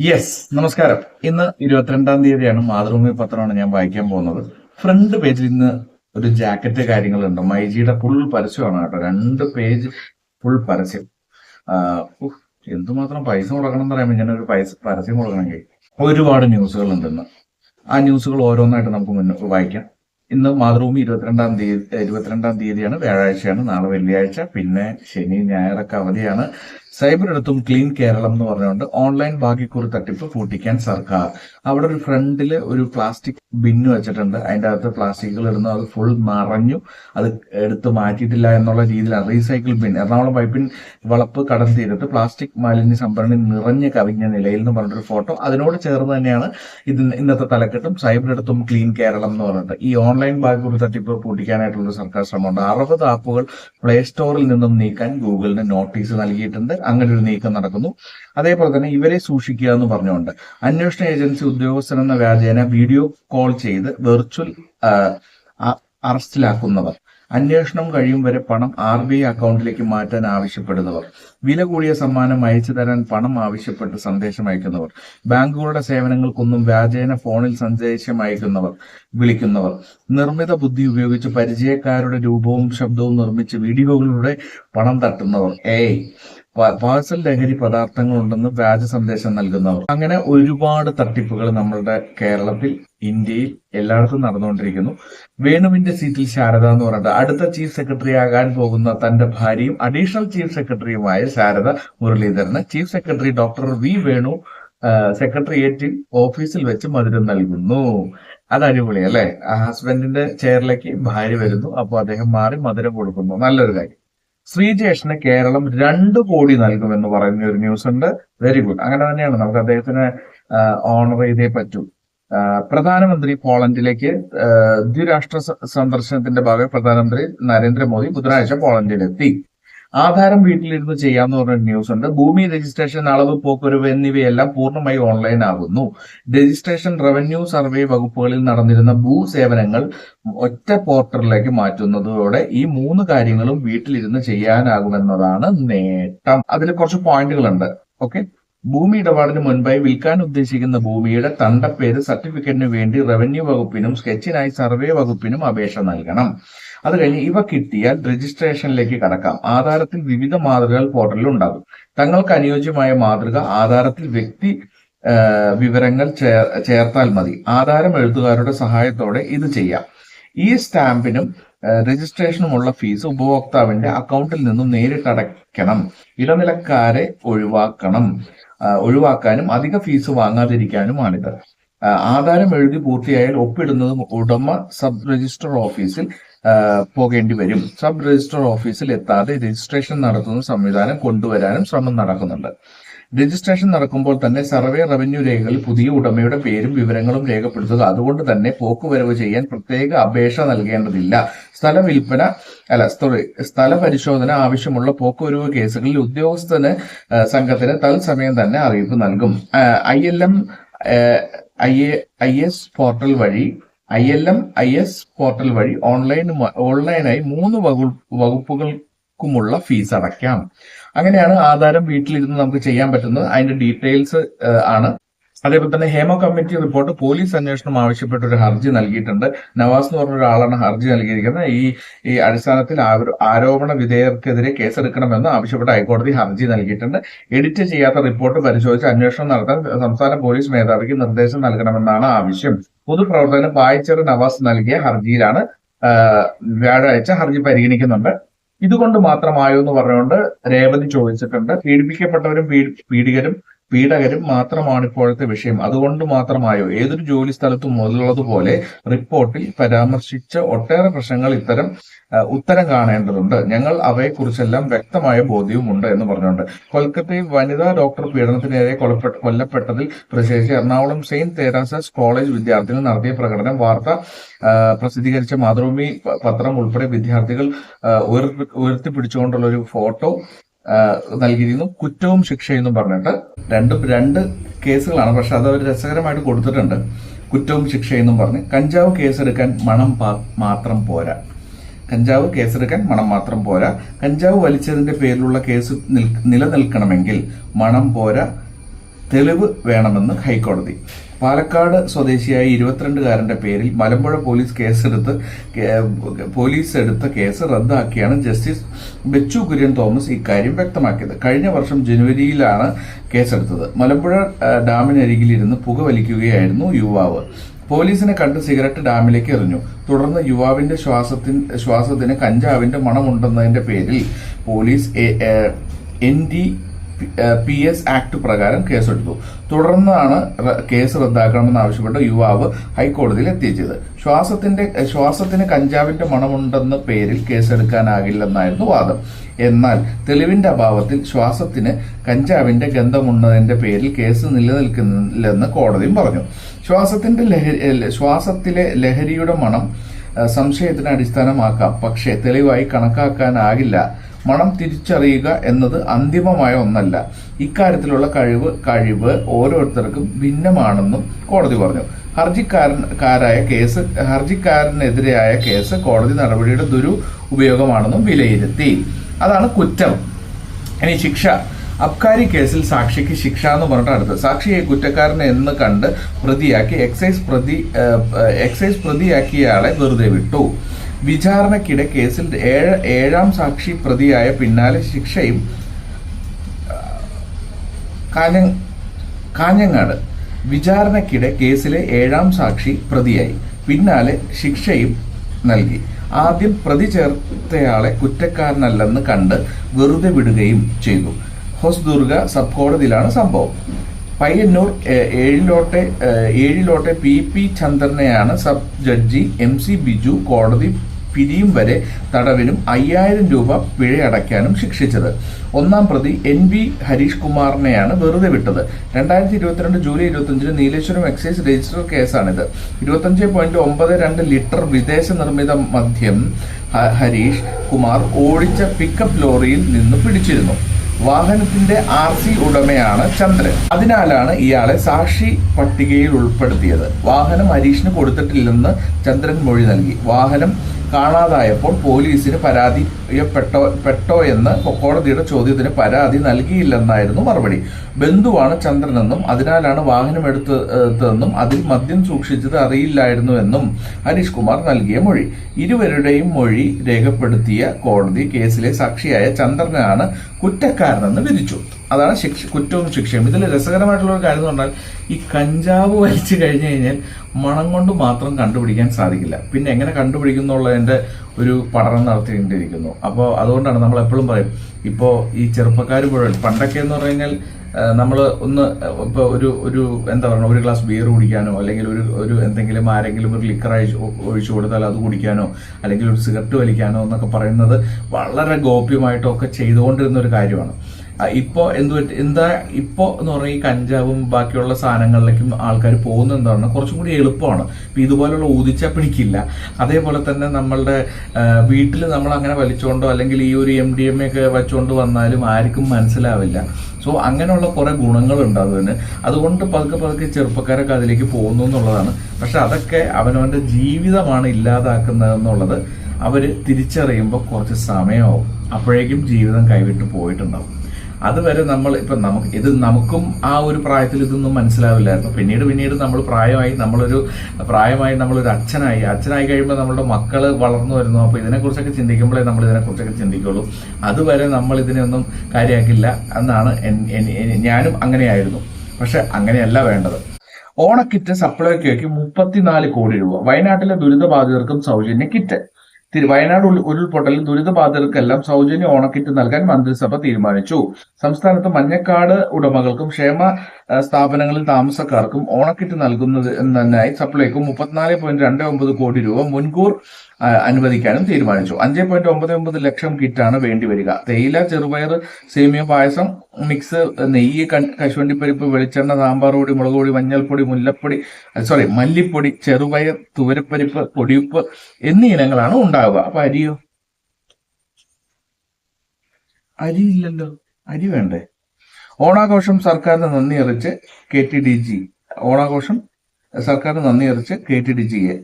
Yes നമസ്കാരം. ഇന്ന് ഇരുപത്തിരണ്ടാം തീയതിയാണ് മാതൃഭൂമി പത്രമാണ് ഞാൻ വായിക്കാൻ പോകുന്നത്. ഫ്രണ്ട് പേജിൽ ഇന്ന് ഒരു ജാക്കറ്റ് കാര്യങ്ങളുണ്ട്. മൈജിയുടെ ഫുൾ പരസ്യമാണ് കേട്ടോ. രണ്ട് പേജ് ഫുൾ പരസ്യം. എന്തുമാത്രം പൈസ കൊടുക്കണം എന്ന് പറയുമ്പോൾ ഒരു പൈസ പരസ്യം കൊടുക്കണമെങ്കിൽ ഒരുപാട് ന്യൂസുകൾ ഉണ്ടെന്ന് ആ ന്യൂസുകൾ ഓരോന്നായിട്ട് നമുക്ക് മുന്നോട്ട് വായിക്കാം. ഇന്ന് മാതൃഭൂമി ഇരുപത്തിരണ്ടാം തീയതി ഇരുപത്തിരണ്ടാം തീയതിയാണ്. വ്യാഴാഴ്ചയാണ്. നാളെ വെള്ളിയാഴ്ച. പിന്നെ ശനി ഞായറൊക്കെ അവധിയാണ്. സൈബർ എടുത്തും ക്ലീൻ കേരളം എന്ന് പറഞ്ഞുകൊണ്ട് ഓൺലൈൻ ഭാഗ്യക്കുറി തട്ടിപ്പ് പൂട്ടിക്കാൻ സർക്കാർ. അവിടെ ഒരു ഫ്രണ്ടിൽ ഒരു പ്ലാസ്റ്റിക് ബിന്ന് വെച്ചിട്ടുണ്ട്. അതിന്റെ അകത്ത് പ്ലാസ്റ്റിക്കുകൾ ഇടുന്നു. അത് ഫുൾ നിറഞ്ഞു അത് എടുത്ത് മാറ്റിയിട്ടില്ല എന്നുള്ള രീതിയിലാണ് റീസൈക്കിൾ ബിൻ എറണാകുളം പൈപ്പിൻ വളപ്പ് കടൽ തീരത്ത് പ്ലാസ്റ്റിക് മാലിന്യ സംഭരണി നിറഞ്ഞ് കവിഞ്ഞ നിലയിൽ എന്ന് പറഞ്ഞൊരു ഫോട്ടോ അതിനോട് ചേർന്ന് തന്നെയാണ് ഇത് ഇന്നത്തെ തലക്കെട്ടും സൈബർ എടുത്തും ക്ലീൻ കേരളം എന്ന് പറഞ്ഞിട്ട്. ഈ ഓൺലൈൻ ഭാഗ്യക്കുറി തട്ടിപ്പ് പൂട്ടിക്കാനായിട്ടുള്ള സർക്കാർ ശ്രമമുണ്ട്. അറുപത് ആപ്പുകൾ പ്ലേ സ്റ്റോറിൽ നിന്നും നീക്കാൻ ഗൂഗിളിന് നോട്ടീസ് നൽകിയിട്ടുണ്ട്. അങ്ങനെ ഒരു നീക്കം നടക്കുന്നു. അതേപോലെ തന്നെ ഇവരെ സൂക്ഷിക്കുക എന്ന് പറഞ്ഞുകൊണ്ട് അന്വേഷണ ഏജൻസി ഉദ്യോഗസ്ഥൻ എന്ന വ്യാജേന വീഡിയോ കോൾ ചെയ്ത് വെർച്വൽ അറസ്റ്റിലാക്കുന്നവർ അന്വേഷണം കഴിയും വരെ പണം ആർ ബി ഐ അക്കൗണ്ടിലേക്ക് മാറ്റാൻ ആവശ്യപ്പെടുന്നവർ വില കൂടിയ സമ്മാനം അയച്ചു തരാൻ പണം ആവശ്യപ്പെട്ട് സന്ദേശം അയക്കുന്നവർ ബാങ്കുകളുടെ സേവനങ്ങൾക്കൊന്നും വ്യാജേന ഫോണിൽ സന്ദേശം അയക്കുന്നവർ വിളിക്കുന്നവർ നിർമ്മിത ബുദ്ധി ഉപയോഗിച്ച് പരിചയക്കാരുടെ രൂപവും ശബ്ദവും നിർമ്മിച്ച് വീഡിയോകളിലൂടെ പണം തട്ടുന്നവർ. ഏയ്. പാഴ്സൽ ലഹരി പദാർത്ഥങ്ങൾ ഉണ്ടെന്ന് വ്യാജ സന്ദേശം നൽകുന്നവർ. അങ്ങനെ ഒരുപാട് തട്ടിപ്പുകൾ നമ്മളുടെ കേരളത്തിൽ ഇന്ത്യയിൽ എല്ലായിടത്തും നടന്നുകൊണ്ടിരിക്കുന്നു. വേണുവിന്റെ സീറ്റിൽ ശാരദ എന്ന് പറഞ്ഞത് അടുത്ത ചീഫ് സെക്രട്ടറി ആകാൻ പോകുന്ന തന്റെ ഭാര്യയും അഡീഷണൽ ചീഫ് സെക്രട്ടറിയുമായ ശാരദ മുരളീധരന് chief secretary doctor V Venu സെക്രട്ടേറിയറ്റിൽ ഓഫീസിൽ വെച്ച് മധുരം നൽകുന്നു. അത് അടിപൊളി അല്ലെ? ഹസ്ബൻഡിന്റെ ചെയറിലേക്ക് ഭാര്യ വരുന്നു. അപ്പോൾ അദ്ദേഹം മാറി മധുരം കൊടുക്കുന്നു. നല്ലൊരു കാര്യം. ശ്രീജേഷിന് കേരളം രണ്ട് കോടി നൽകുമെന്ന് പറയുന്ന ഒരു ന്യൂസ് ഉണ്ട്. വെരി ഗുഡ് അങ്ങനെ തന്നെയാണ് നമുക്ക് അദ്ദേഹത്തിന് ഓണർ ചെയ്തേ പറ്റൂ. പ്രധാനമന്ത്രി പോളണ്ടിലേക്ക് ദ്വിരാഷ്ട്ര സന്ദർശനത്തിന്റെ ഭാഗമായി പ്രധാനമന്ത്രി നരേന്ദ്രമോദി ബുധനാഴ്ച പോളണ്ടിലെത്തി. ആധാരം വീട്ടിലിരുന്ന് ചെയ്യാമെന്ന് പറഞ്ഞൊരു ന്യൂസ് ഉണ്ട്. ഭൂമി രജിസ്ട്രേഷൻ അളവ് പോക്കുവരവ് എന്നിവയെല്ലാം പൂർണമായി ഓൺലൈൻ ആകുന്നു. രജിസ്ട്രേഷൻ റവന്യൂ സർവേ വകുപ്പുകളിൽ നടന്നിരുന്ന ഭൂ സേവനങ്ങൾ ഒറ്റ പോർട്ടലിലേക്ക് മാറ്റുന്നതോടെ ഈ മൂന്ന് കാര്യങ്ങളും വീട്ടിലിരുന്ന് ചെയ്യാനാകുമെന്നതാണ് നേട്ടം. അതിൽ കുറച്ച് പോയിന്റുകളുണ്ട്. ഓക്കെ ഭൂമി ഇടപാടിന് മുൻപായി വിൽക്കാൻ ഉദ്ദേശിക്കുന്ന ഭൂമിയുടെ തണ്ടപ്പേര് സർട്ടിഫിക്കറ്റിന് വേണ്ടി റവന്യൂ വകുപ്പിനും സ്കെച്ചിനായി സർവേ വകുപ്പിനും അപേക്ഷ നൽകണം. അത് കഴിഞ്ഞ് ഇവ കിട്ടിയാൽ രജിസ്ട്രേഷനിലേക്ക് കടക്കാം. ആധാരത്തിൽ വിവിധ മാതൃകകൾ പോർട്ടലിൽ ഉണ്ടാകും. തങ്ങൾക്ക് അനുയോജ്യമായ മാതൃക ആധാരത്തിൽ വ്യക്തി വിവരങ്ങൾ ചേർ- ചേർത്താൽ മതി. ആധാരം എഴുത്തുകാരുടെ സഹായത്തോടെ ഇത് ചെയ്യാം. ഈ സ്റ്റാമ്പിനും രജിസ്ട്രേഷനുമുള്ള ഫീസ് ഉപഭോക്താവിന്റെ അക്കൗണ്ടിൽ നിന്നും നേരിട്ട് അടയ്ക്കണം. ഇടനിലക്കാരെ ഒഴിവാക്കണം. ഒഴിവാക്കാനും അധിക ഫീസ് വാങ്ങാതിരിക്കാനുമാണിത്. ആധാരം എഴുതി പൂർത്തിയായാൽ ഒപ്പിടുന്നതും ഉടമ സബ് രജിസ്റ്റർ ഓഫീസിൽ പോകേണ്ടി വരും. സബ് രജിസ്ട്രാർ ഓഫീസിൽ എത്താതെ രജിസ്ട്രേഷൻ നടത്തുന്ന സംവിധാനം കൊണ്ടുവരാനും ശ്രമം നടക്കുന്നുണ്ട്. രജിസ്ട്രേഷൻ നടക്കുമ്പോൾ തന്നെ സർവേ റവന്യൂ രേഖകളിൽ പുതിയ ഉടമയുടെ പേരും വിവരങ്ങളും രേഖപ്പെടുത്തുക. അതുകൊണ്ട് തന്നെ പോക്കുവരവ് ചെയ്യാൻ പ്രത്യേക അപേക്ഷ നൽകേണ്ടതില്ല. സ്ഥല വിൽപ്പന അല്ല സോറി സ്ഥല പരിശോധന ആവശ്യമുള്ള പോക്കുവരവ് കേസുകളിൽ ഉദ്യോഗസ്ഥന് സംഘത്തിന് തത്സമയം തന്നെ അറിയിപ്പ് നൽകും. I L M I S portal വഴി I L M I S portal വഴി ഓൺലൈൻ ഓൺലൈനായി മൂന്ന് വകു- വകുപ്പുകൾക്കുമുള്ള ഫീസ് അടയ്ക്കാം. അങ്ങനെയാണ് ആധാരം വീട്ടിലിരുന്ന് നമുക്ക് ചെയ്യാൻ പറ്റുന്നത്. അതിന്റെ ഡീറ്റെയിൽസ് ആണ്. അതേപോലെ തന്നെ ഹേമ കമ്മിറ്റി റിപ്പോർട്ട് പോലീസ് അന്വേഷണം ആവശ്യപ്പെട്ട ഒരു ഹർജി നൽകിയിട്ടുണ്ട്. നവാസ് എന്ന് പറഞ്ഞ ഒരാളാണ് ഹർജി നൽകിയിരിക്കുന്നത്. ഈ ഈ അടിസ്ഥാനത്തിൽ ആരോ- ആരോപണ വിധേയർക്കെതിരെ കേസെടുക്കണമെന്ന് ആവശ്യപ്പെട്ട് ഹൈക്കോടതി ഹർജി നൽകിയിട്ടുണ്ട്. എഡിറ്റ് ചെയ്യാത്ത റിപ്പോർട്ട് പരിശോധിച്ച് അന്വേഷണം നടത്താൻ സംസ്ഥാന പോലീസ് മേധാവിക്ക് നിർദ്ദേശം നൽകണമെന്നാണ് ആവശ്യം. പൊതുപ്രവർത്തകന് പായച്ചെറ നവാസ് നൽകിയ ഹർജിയിലാണ് വ്യാഴാഴ്ച ഹർജി പരിഗണിക്കുന്നുണ്ട്. ഇതുകൊണ്ട് മാത്രമായോ എന്ന് പറഞ്ഞുകൊണ്ട് രേവതി ചോദിച്ചിട്ടുണ്ട്. പീഡിപ്പിക്കപ്പെട്ടവരും പീഡി പീഡികരും പീഡകരും മാത്രമാണ് ഇപ്പോഴത്തെ വിഷയം. അതുകൊണ്ട് മാത്രമായോ? ഏതൊരു ജോലി സ്ഥലത്തും മുതലുള്ളതുപോലെ റിപ്പോർട്ടിൽ പരാമർശിച്ച ഒട്ടേറെ പ്രശ്നങ്ങൾ ഇത്തരം ഉത്തരം കാണേണ്ടതുണ്ട്. ഞങ്ങൾ അവയെക്കുറിച്ചെല്ലാം വ്യക്തമായ ബോധ്യവുമുണ്ട് എന്ന് പറഞ്ഞുകൊണ്ട്. കൊൽക്കത്തയിൽ വനിതാ ഡോക്ടർ പീഡനത്തിനെതിരെ കൊലപ്പെട്ട കൊല്ലപ്പെട്ടതിൽ പ്രതിഷേധിച്ച് എറണാകുളം സെയിന്റ് തേരാസസ് കോളേജ് വിദ്യാർത്ഥികൾ നടത്തിയ പ്രകടനം വാർത്ത പ്രസിദ്ധീകരിച്ച മാതൃഭൂമി പത്രം ഉൾപ്പെടെ വിദ്യാർത്ഥികൾ ഉയർത്തി ഉയർത്തിപ്പിടിച്ചുകൊണ്ടുള്ള ഒരു ഫോട്ടോ നൽകിയിരുന്നു കുറ്റവും ശിക്ഷയെന്നും പറഞ്ഞിട്ട് രണ്ടും രണ്ട് കേസുകളാണ്. പക്ഷെ അത് അവർ രസകരമായിട്ട് കൊടുത്തിട്ടുണ്ട്. കുറ്റവും ശിക്ഷയെന്നും പറഞ്ഞ്. കഞ്ചാവ് കേസെടുക്കാൻ മണം മാത്രം പോരാ. കഞ്ചാവ് കേസെടുക്കാൻ മണം മാത്രം പോരാ. കഞ്ചാവ് വലിച്ചതിന്റെ പേരിലുള്ള കേസ് നിൽ- നിലനിൽക്കണമെങ്കിൽ മണം പോരാ. തെളിവ് വേണമെന്ന് ഹൈക്കോടതി പാലക്കാട് സ്വദേശിയായ ഇരുപത്തിരണ്ടുകാരന്റെ പേരിൽ മലമ്പുഴ പോലീസ് കേസെടുത്ത് പോലീസ് എടുത്ത കേസ് റദ്ദാക്കിയാണ് ജസ്റ്റിസ് ബെച്ചു കുര്യൻ തോമസ് ഇക്കാര്യം വ്യക്തമാക്കിയത്. കഴിഞ്ഞ വർഷം ജനുവരിയിലാണ് കേസെടുത്തത്. മലമ്പുഴ ഡാമിനരികിലിരുന്ന് പുകവലിക്കുകയായിരുന്നു യുവാവ്. പോലീസിനെ കണ്ട് സിഗരറ്റ് ഡാമിലേക്ക് എറിഞ്ഞു. തുടർന്ന് യുവാവിന്റെ ശ്വാസത്തിന് ശ്വാസത്തിന് കഞ്ചാവിന്റെ മണമുണ്ടെന്നതിന്റെ പേരിൽ police N D P S act പ്രകാരം കേസെടുത്തു. തുടർന്നാണ് കേസ് റദ്ദാക്കണമെന്ന് ആവശ്യപ്പെട്ട് യുവാവ് ഹൈക്കോടതിയിൽ എത്തിച്ചത്. ശ്വാസത്തിന്റെ ശ്വാസത്തിന് കഞ്ചാവിന്റെ മണമുണ്ടെന്ന പേരിൽ കേസെടുക്കാനാകില്ലെന്നായിരുന്നു വാദം. എന്നാൽ തെളിവിന്റെ അഭാവത്തിൽ ശ്വാസത്തിന് കഞ്ചാവിന്റെ ഗന്ധമുണ്ടതിന്റെ പേരിൽ കേസ് നിലനിൽക്കുന്നില്ലെന്ന് കോടതിയും പറഞ്ഞു. ശ്വാസത്തിന്റെ ശ്വാസത്തിലെ ലഹരിയുടെ മണം സംശയത്തിന് അടിസ്ഥാനമാക്കാം. പക്ഷേ തെളിവായി കണക്കാക്കാനാകില്ല. മണം തിരിച്ചറിയുക എന്നത് അന്തിമമായ ഒന്നല്ല. ഇക്കാര്യത്തിലുള്ള കഴിവ് കഴിവ് ഓരോരുത്തർക്കും ഭിന്നമാണെന്നും കോടതി പറഞ്ഞു. ഹർജിക്കാരൻകാരായ കേസ് ഹർജിക്കാരനെതിരെയായ കേസ് കോടതി നടപടിയുടെ ദുരു ഉപയോഗമാണെന്നും വിലയിരുത്തി. അതാണ് കുറ്റം. ഇനി ശിക്ഷ. അബ്കാരി കേസിൽ സാക്ഷിക്ക് ശിക്ഷ എന്ന് പറഞ്ഞിട്ട് അടുത്ത്. സാക്ഷിയെ കുറ്റക്കാരനെ എന്ന് കണ്ട് പ്രതിയാക്കി എക്സൈസ് പ്രതി എക്സൈസ് പ്രതിയാക്കിയയാളെ വെറുതെ വിട്ടു. വിചാരണക്കിടെ കേസിൽ ഏഴ് ഏഴാം സാക്ഷി പ്രതിയായ പിന്നാലെ ശിക്ഷയും കാഞ്ഞ കാഞ്ഞങ്ങാട് വിചാരണക്കിടെ കേസിലെ ഏഴാം സാക്ഷി പ്രതിയായി. പിന്നാലെ ശിക്ഷയും നൽകി. ആദ്യം പ്രതി ചേർത്തയാളെ കുറ്റക്കാരനല്ലെന്ന് കണ്ട് വെറുതെ വിടുകയും ചെയ്തു. ഹൊസ്ദുർഗ സബ് കോടതിയിലാണ് സംഭവം. പയ്യന്നൂർ ഏഴിലോട്ടെ ഏഴിലോട്ടെ P P ചന്ദ്രനെയാണ് sub judge M C Biju കോടതി പിരിയും വരെ തടവിനും അയ്യായിരം രൂപ പിഴയടയ്ക്കാനും ശിക്ഷിച്ചത്. ഒന്നാം പ്രതി എൻ വി ഹരീഷ് കുമാറിനെയാണ് വെറുതെ വിട്ടത്. രണ്ടായിരത്തി ഇരുപത്തിരണ്ട് ജൂലൈ ഇരുപത്തിയഞ്ചിന് നീലേശ്വരം എക്സൈസ് രജിസ്റ്റർ കേസാണിത്. ഇരുപത്തഞ്ച് പോയിന്റ് ഒമ്പത് രണ്ട് ലിറ്റർ വിദേശ നിർമ്മിത മദ്യം ഹരീഷ് കുമാർ ഓടിച്ച പിക്കപ്പ് ലോറിയിൽ നിന്ന് പിടിച്ചിരുന്നു. വാഹനത്തിന്റെ ആർ സി ഉടമയാണ് ചന്ദ്രൻ. അതിനാലാണ് ഇയാളെ സാക്ഷി പട്ടികയിൽ ഉൾപ്പെടുത്തിയത്. വാഹനം ഹരീഷിന് കൊടുത്തിട്ടില്ലെന്ന് ചന്ദ്രൻ മൊഴി നൽകി. വാഹനം കാണാതായപ്പോൾ പോലീസിന് പരാതിപ്പെട്ടോ പെട്ടോ എന്ന് കോടതിയുടെ ചോദ്യത്തിന് പരാതി നൽകിയില്ലെന്നായിരുന്നു മറുപടി. ബന്ധുവാണ് ചന്ദ്രനെന്നും അതിനാലാണ് വാഹനം എടുത്തതെന്നും അതിൽ മദ്യം സൂക്ഷിച്ചത് അറിയില്ലായിരുന്നുവെന്നും ഹരീഷ് കുമാർ നൽകിയ മൊഴി. ഇരുവരുടെയും മൊഴി രേഖപ്പെടുത്തിയ കോടതി കേസിലെ സാക്ഷിയായ ചന്ദ്രനാണ് കുറ്റക്കാരനെന്ന് വിധിച്ചു. അതാണ് ശിക്ഷ കുറ്റവും ശിക്ഷയും. ഇതിൽ രസകരമായിട്ടുള്ള ഒരു കാര്യം എന്ന് പറഞ്ഞാൽ ഈ കഞ്ചാവ് വലിച്ചു കഴിഞ്ഞു കഴിഞ്ഞാൽ മണം കൊണ്ട് മാത്രം കണ്ടുപിടിക്കാൻ സാധിക്കില്ല. പിന്നെ എങ്ങനെ കണ്ടുപിടിക്കുന്നുള്ളതിന്റെ ഒരു പഠനം നടത്തിക്കൊണ്ടിരിക്കുന്നു. അപ്പോൾ അതുകൊണ്ടാണ് നമ്മൾ എപ്പോഴും പറയും ഇപ്പോൾ ഈ ചെറുപ്പക്കാർ മുഴുവൻ പണ്ടൊക്കെ എന്ന് പറഞ്ഞു കഴിഞ്ഞാൽ നമ്മൾ ഒന്ന് ഇപ്പോൾ ഒരു ഒരു എന്താ പറയുക ഒരു ഗ്ലാസ് ബിയർ കുടിക്കാനോ അല്ലെങ്കിൽ ഒരു ഒരു എന്തെങ്കിലും ആരെങ്കിലും ഒരു ലിക്കർ ഒഴിച്ചു കൊടുത്താൽ അത് കുടിക്കാനോ അല്ലെങ്കിൽ ഒരു സിഗരറ്റ് വലിക്കാനോ എന്നൊക്കെ പറയുന്നത് വളരെ ഗോപ്യമായിട്ടോ ഒക്കെ ചെയ്തുകൊണ്ടിരുന്ന ഒരു കാര്യമാണ്. ഇപ്പോ എന്ത് എന്താ ഇപ്പോ എന്ന് പറഞ്ഞാൽ ഈ കഞ്ചാവും ബാക്കിയുള്ള സാധനങ്ങളിലേക്കും ആൾക്കാർ പോകുന്ന എന്താണ് കുറച്ചും കൂടി എളുപ്പമാണ്. ഇപ്പൊ ഇതുപോലുള്ള ഊതിച്ച പിടിക്കില്ല. അതേപോലെ തന്നെ നമ്മളുടെ വീട്ടിൽ നമ്മൾ അങ്ങനെ വലിച്ചുകൊണ്ടോ അല്ലെങ്കിൽ ഈ ഒരു എം ഡി എം ഒക്കെ വെച്ചുകൊണ്ട് വന്നാലും ആർക്കും മനസ്സിലാവില്ല. സോ അങ്ങനെയുള്ള കുറെ ഗുണങ്ങളുണ്ട് അതിന്. അതുകൊണ്ട് പതുക്കെ പതുക്കെ ചെറുപ്പക്കാരൊക്കെ അതിലേക്ക് പോകുന്നു എന്നുള്ളതാണ്. പക്ഷെ അതൊക്കെ അവനവന്റെ ജീവിതമാണ് ഇല്ലാതാക്കുന്നത് എന്നുള്ളത് അവർ തിരിച്ചറിയുമ്പോൾ കുറച്ച് സമയമാവും അപ്പോഴേക്കും ജീവിതം കൈവിട്ട് പോയിട്ടുണ്ടാവും. അതുവരെ നമ്മൾ ഇപ്പൊ നമുക്ക് ഇത് നമുക്കും ആ ഒരു പ്രായത്തിൽ ഇതൊന്നും മനസ്സിലാവില്ലായിരുന്നു. പിന്നീട് പിന്നീട് നമ്മൾ പ്രായമായി നമ്മളൊരു പ്രായമായി നമ്മളൊരു അച്ഛനായി. അച്ഛനായി കഴിയുമ്പോൾ നമ്മുടെ മക്കൾ വളർന്നു വരുന്നു. അപ്പൊ ഇതിനെക്കുറിച്ചൊക്കെ ചിന്തിക്കുമ്പോഴേ നമ്മൾ ഇതിനെക്കുറിച്ചൊക്കെ ചിന്തിക്കുള്ളൂ. അതുവരെ നമ്മൾ ഇതിനെയൊന്നും കാര്യമാക്കില്ല എന്നാണ് ഞാനും അങ്ങനെയായിരുന്നു. പക്ഷെ അങ്ങനെയല്ല വേണ്ടത്. ഓണക്കിറ്റ് സപ്ലൈക്കോയ്ക്ക് മുപ്പത്തിനാല് കോടി രൂപ. വയനാട്ടിലെ ദുരിതബാധിതർക്കും സൗജന്യ കിറ്റ്. തിരു വയനാട് ഉരുൾപൊട്ടൽ ദുരിതബാധിതർക്കെല്ലാം സൗജന്യ ഓണക്കിറ്റ് നൽകാൻ മന്ത്രിസഭ തീരുമാനിച്ചു. സംസ്ഥാനത്ത് മഞ്ഞക്കാട് ഉടമകൾക്കും ക്ഷേമ സ്ഥാപനങ്ങളിൽ താമസക്കാർക്കും ഓണക്കിറ്റ് നൽകുന്നതിനായി സപ്ലൈകോ മുപ്പത്തിനാല് പോയിന്റ് രണ്ട് ഒമ്പത് കോടി രൂപ മുൻകൂർ അനുവദിക്കാനും തീരുമാനിച്ചു. അഞ്ച് പോയിന്റ് ഒമ്പത് ഒമ്പത് ലക്ഷം കിറ്റാണ് വേണ്ടിവരിക. തേയില ചെറുപയർ സേമിയ പായസം മിക്സ് നെയ്യ് കശുവണ്ടിപ്പരിപ്പ് വെളിച്ചെണ്ണ സാമ്പാർ പൊടി മുളക് പൊടി മഞ്ഞൾപ്പൊടി മുല്ലപ്പൊടി സോറി മല്ലിപ്പൊടി ചെറുപയർ തുവരപ്പരിപ്പ് പൊടിയുപ്പ് എന്നീ ഇനങ്ങളാണ് ഉണ്ടാവുക. അപ്പൊ അരിയോ? അരി ഇല്ലല്ലോ അരി വേണ്ടേ? ഓണാഘോഷം സർക്കാരിന് നന്ദി അറിയിച്ച് കെ ടി ഡി ജി. ഓണാഘോഷം സർക്കാരിന് നന്ദി അറിയിച്ച് K T D ജിയെ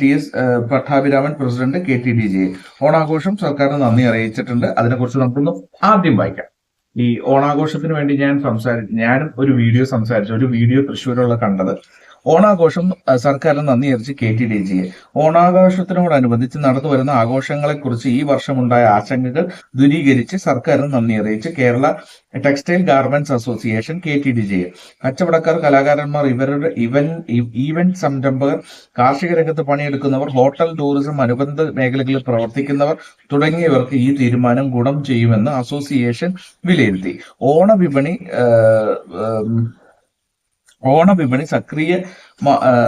T S Pattabhiraman president K T D ജിയെ ഓണാഘോഷം സർക്കാരിന് നന്ദി അറിയിച്ചിട്ടുണ്ട്. അതിനെക്കുറിച്ച് നമുക്കൊന്ന് ആദ്യം വായിക്കാം. ഈ ഓണാഘോഷത്തിന് വേണ്ടി ഞാൻ സംസാരിച്ചു ഞാനും ഒരു വീഡിയോ സംസാരിച്ചു. ഒരു വീഡിയോ തൃശ്ശൂരുള്ള കണ്ടത്. ഓണാഘോഷം സർക്കാരിന് നന്ദി അറിയിച്ച് കെ ടി ഡി ജിയെ ഓണാഘോഷത്തിനോടനുബന്ധിച്ച് നടന്നു വരുന്ന ആഘോഷങ്ങളെക്കുറിച്ച് ഈ വർഷമുണ്ടായ ആശങ്കകൾ ദൂരീകരിച്ച് സർക്കാരിന് നന്ദി അറിയിച്ച് Kerala textile garments association K T D ജിയെ കച്ചവടക്കാർ കലാകാരന്മാർ ഇവരുടെ ഇവൻ ഈവന്റ് സംരംഭകർ കാർഷിക രംഗത്ത് പണിയെടുക്കുന്നവർ ഹോട്ടൽ ടൂറിസം അനുബന്ധ മേഖലകളിൽ പ്രവർത്തിക്കുന്നവർ തുടങ്ങിയവർക്ക് ഈ തീരുമാനം ഗുണം ചെയ്യുമെന്ന് അസോസിയേഷൻ വിലയിരുത്തി. ഓണവിപണി ആഹ്, ഓണവിപണി സക്രിയ